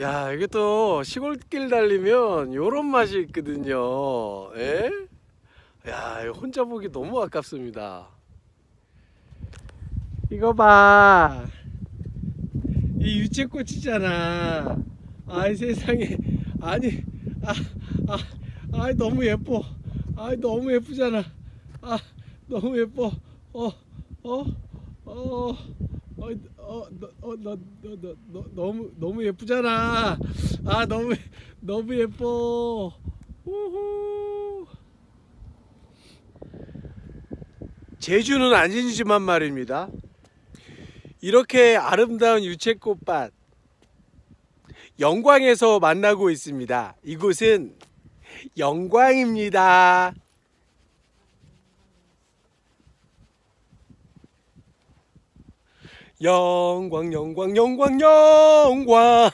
야, 이게 또 시골길 달리면 요런 맛이 있거든요. 예? 야, 혼자 보기 너무 아깝습니다. 이거 봐. 이 유채꽃이잖아. 아이 세상에. 아니, 아, 아, 아, 너무 예뻐. 아, 너무 예쁘잖아. 아, 너무 예뻐. 어, 어, 어, 어, 어, 너, 어, 너, 너, 너무, 너무 예쁘잖아. 아, 너무, 너무 예뻐. 우후. 제주는 아니지만 말입니다. 이렇게 아름다운 유채꽃밭 영광에서 만나고 있습니다. 이곳은 영광입니다. 영광 영광 영광 영광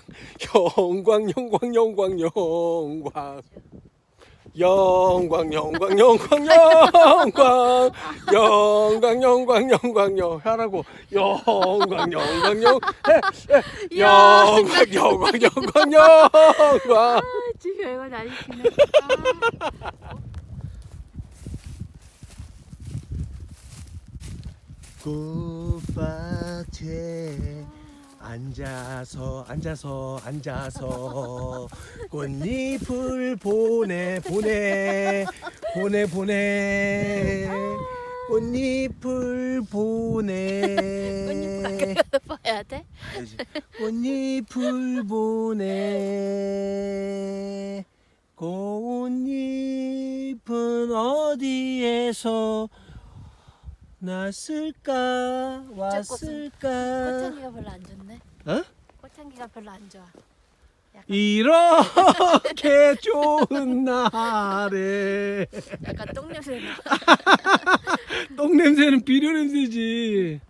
영광 영광 영광 영광 영광 영광 영광 영광 영광 영광 영광 영 하라고 영광 영광 영 해, 해. 영광 영광 영광 영광 아, 지금 다 시키네. 꽃밭에 앉아서 앉아서 앉아서 꽃잎을 보내 보내 보내 보내 꽃잎을 보내 봐야 돼? 알지? 꽃잎을 보내 꽃잎은 어디에서 났을까 왔을까 꽃향기가 별로 안 좋네. 어? 꽃향기가 별로 안 좋아. 이렇게 좋은 날에 약간 똥 냄새 나. 똥 냄새는 비료 냄새지